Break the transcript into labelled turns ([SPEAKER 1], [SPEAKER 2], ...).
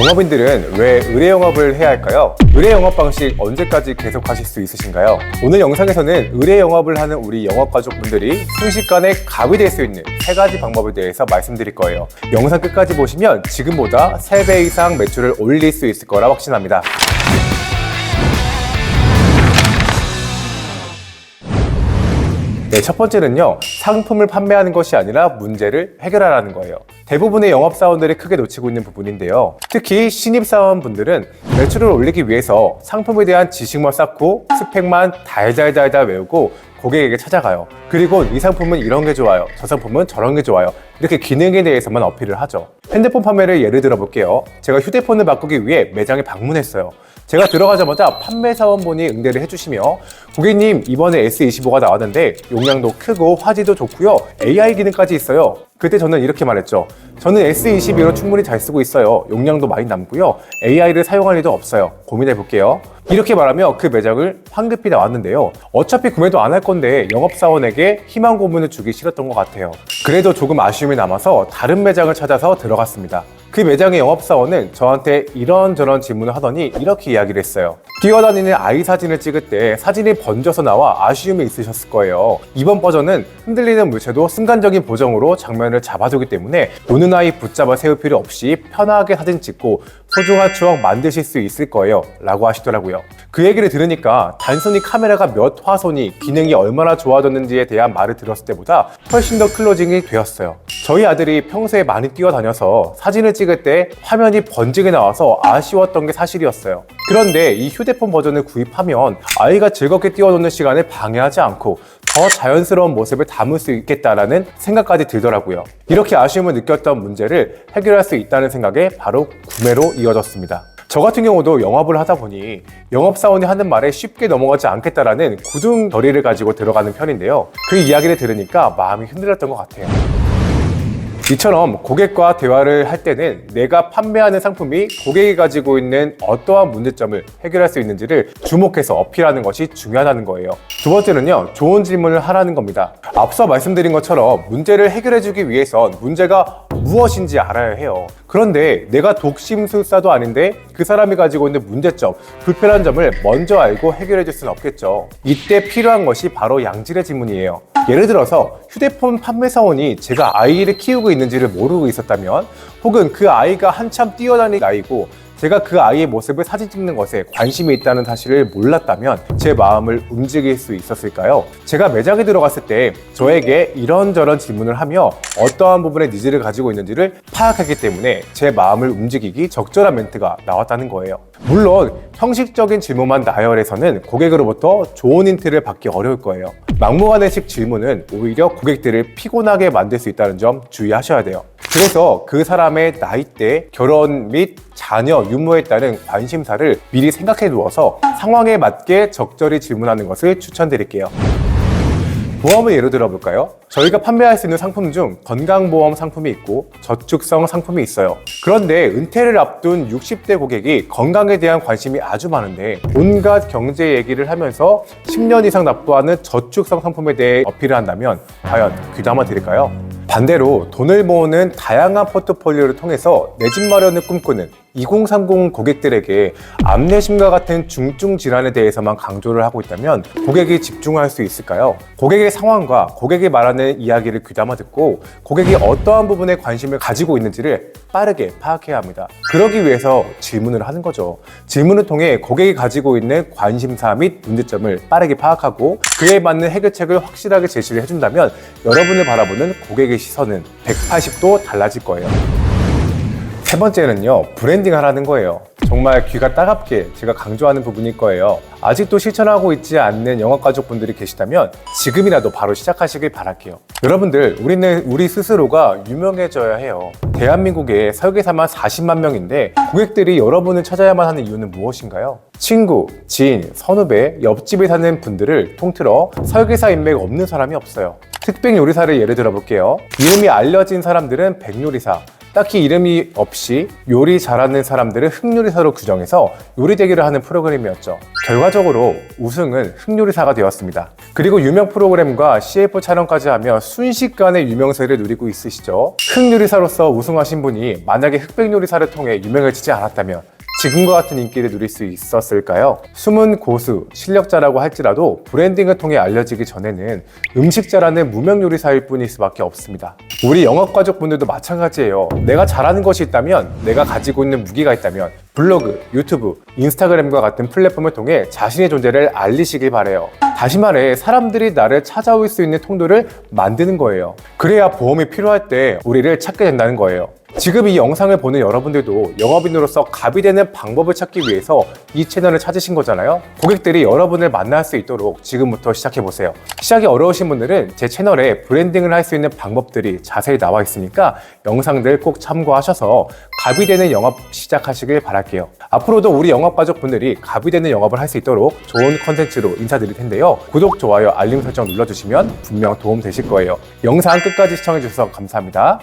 [SPEAKER 1] 영업인들은 왜 의뢰 영업을 해야 할까요? 의뢰 영업 방식 언제까지 계속하실 수 있으신가요? 오늘 영상에서는 의뢰 영업을 하는 우리 영업 가족분들이 순식간에 갑이 될 수 있는 세 가지 방법에 대해서 말씀드릴 거예요. 영상 끝까지 보시면 지금보다 3배 이상 매출을 올릴 수 있을 거라 확신합니다. 네, 첫 번째는요, 상품을 판매하는 것이 아니라 문제를 해결하라는 거예요. 대부분의 영업사원들이 크게 놓치고 있는 부분인데요. 특히 신입사원분들은 매출을 올리기 위해서 상품에 대한 지식만 쌓고 스펙만 달달달달 외우고 고객에게 찾아가요. 그리고 이 상품은 이런 게 좋아요. 저 상품은 저런 게 좋아요. 이렇게 기능에 대해서만 어필을 하죠. 핸드폰 판매를 예를 들어 볼게요. 제가 휴대폰을 바꾸기 위해 매장에 방문했어요. 제가 들어가자마자 판매 사원분이 응대를 해주시며 고객님 이번에 S25가 나왔는데 용량도 크고 화질도 좋고요. AI 기능까지 있어요. 그때 저는 이렇게 말했죠. 저는 S22로 충분히 잘 쓰고 있어요. 용량도 많이 남고요. AI를 사용할 일도 없어요. 고민해 볼게요. 이렇게 말하며 그 매장을 황급히 나왔는데요. 어차피 구매도 안 할 건데 영업사원에게 희망 고문을 주기 싫었던 것 같아요. 그래도 조금 아쉬움이 남아서 다른 매장을 찾아서 들어갔습니다 그 매장의 영업사원은 저한테 이런저런 질문을 하더니 이렇게 이야기를 했어요. 뛰어다니는 아이 사진을 찍을 때 사진이 번져서 나와 아쉬움이 있으셨을 거예요. 이번 버전은 흔들리는 물체도 순간적인 보정으로 장면을 잡아주기 때문에 노는 아이 붙잡아 세울 필요 없이 편하게 사진 찍고 소중한 추억 만드실 수 있을 거예요. 라고 하시더라고요. 그 얘기를 들으니까 단순히 카메라가 몇 화손이 기능이 얼마나 좋아졌는지에 대한 말을 들었을 때보다 훨씬 더 클로징이 되었어요. 저희 아들이 평소에 많이 뛰어다녀서 사진을 찍을 때 화면이 번지게 나와서 아쉬웠던 게 사실이었어요. 그런데 이 휴대폰 버전을 구입하면 아이가 즐겁게 뛰어노는 시간을 방해하지 않고 더 자연스러운 모습을 담을 수 있겠다라는 생각까지 들더라고요. 이렇게 아쉬움을 느꼈던 문제를 해결할 수 있다는 생각에 바로 구매로 이어졌습니다. 저 같은 경우도 영업을 하다 보니 영업사원이 하는 말에 쉽게 넘어가지 않겠다라는 굳은 결의를 가지고 들어가는 편인데요. 그 이야기를 들으니까 마음이 흔들렸던 것 같아요. 이처럼 고객과 대화를 할 때는 내가 판매하는 상품이 고객이 가지고 있는 어떠한 문제점을 해결할 수 있는지를 주목해서 어필하는 것이 중요하다는 거예요. 두 번째는요, 좋은 질문을 하라는 겁니다. 앞서 말씀드린 것처럼 문제를 해결해주기 위해선 문제가 무엇인지 알아야 해요. 그런데 내가 독심술사도 아닌데 그 사람이 가지고 있는 문제점, 불편한 점을 먼저 알고 해결해 줄 수는 없겠죠. 이때 필요한 것이 바로 양질의 질문이에요. 예를 들어서 휴대폰 판매사원이 제가 아이를 키우고 있는지를 모르고 있었다면 혹은 그 아이가 한참 뛰어다니는 나이고 제가 그 아이의 모습을 사진 찍는 것에 관심이 있다는 사실을 몰랐다면 제 마음을 움직일 수 있었을까요? 제가 매장에 들어갔을 때 저에게 이런저런 질문을 하며 어떠한 부분에 니즈를 가지고 있는지를 파악했기 때문에 제 마음을 움직이기 적절한 멘트가 나왔다는 거예요. 물론 형식적인 질문만 나열해서는 고객으로부터 좋은 힌트를 받기 어려울 거예요. 막무가내식 질문은 오히려 고객들을 피곤하게 만들 수 있다는 점 주의하셔야 돼요. 그래서 그 사람의 나이대, 결혼 및 자녀, 유무에 따른 관심사를 미리 생각해 두어서 상황에 맞게 적절히 질문하는 것을 추천드릴게요. 보험을 예로 들어볼까요? 저희가 판매할 수 있는 상품 중 건강보험 상품이 있고 저축성 상품이 있어요. 그런데 은퇴를 앞둔 60대 고객이 건강에 대한 관심이 아주 많은데 온갖 경제 얘기를 하면서 10년 이상 납부하는 저축성 상품에 대해 어필을 한다면 과연 귀담아 드릴까요? 반대로 돈을 모으는 다양한 포트폴리오를 통해서 내 집 마련을 꿈꾸는 2030 고객들에게 암내심과 같은 중증 질환에 대해서만 강조를 하고 있다면 고객이 집중할 수 있을까요? 고객의 상황과 고객이 말하는 이야기를 귀담아 듣고 고객이 어떠한 부분에 관심을 가지고 있는지를 빠르게 파악해야 합니다. 그러기 위해서 질문을 하는 거죠. 질문을 통해 고객이 가지고 있는 관심사 및 문제점을 빠르게 파악하고 그에 맞는 해결책을 확실하게 제시를 해준다면 여러분을 바라보는 고객의 시선은 180도 달라질 거예요. 세 번째는요, 브랜딩 하라는 거예요. 정말 귀가 따갑게 제가 강조하는 부분일 거예요. 아직도 실천하고 있지 않는 영업 가족분들이 계시다면 지금이라도 바로 시작하시길 바랄게요. 여러분들, 우리는 우리 스스로가 유명해져야 해요. 대한민국에 설계사만 40만 명인데 고객들이 여러분을 찾아야만 하는 이유는 무엇인가요? 친구, 지인, 선후배, 옆집에 사는 분들을 통틀어 설계사 인맥 없는 사람이 없어요. 특별 요리사를 예를 들어 볼게요. 이름이 알려진 사람들은 백요리사, 딱히 이름이 없이 요리 잘하는 사람들을 흑요리사로 규정해서 요리 대결을 하는 프로그램이었죠. 결과적으로 우승은 흑요리사가 되었습니다. 그리고 유명 프로그램과 CF 촬영까지 하며 순식간에 유명세를 누리고 있으시죠. 흑요리사로서 우승하신 분이 만약에 흑백요리사를 통해 유명해지지 않았다면 지금과 같은 인기를 누릴 수 있었을까요? 숨은 고수, 실력자라고 할지라도 브랜딩을 통해 알려지기 전에는 음식자라는 무명 요리사일 뿐일 수밖에 없습니다. 우리 영업가족분들도 마찬가지예요. 내가 잘하는 것이 있다면, 내가 가지고 있는 무기가 있다면, 블로그, 유튜브, 인스타그램과 같은 플랫폼을 통해 자신의 존재를 알리시길 바래요. 다시 말해 사람들이 나를 찾아올 수 있는 통로를 만드는 거예요. 그래야 보험이 필요할 때 우리를 찾게 된다는 거예요. 지금 이 영상을 보는 여러분들도 영업인으로서 갑이 되는 방법을 찾기 위해서 이 채널을 찾으신 거잖아요. 고객들이 여러분을 만날 수 있도록 지금부터 시작해 보세요. 시작이 어려우신 분들은 제 채널에 브랜딩을 할 수 있는 방법들이 자세히 나와 있으니까 영상들 꼭 참고하셔서 갑이 되는 영업 시작하시길 바랄게요. 앞으로도 우리 영업 가족 분들이 갑이 되는 영업을 할 수 있도록 좋은 컨텐츠로 인사드릴 텐데요. 구독, 좋아요, 알림 설정 눌러주시면 분명 도움 되실 거예요. 영상 끝까지 시청해 주셔서 감사합니다.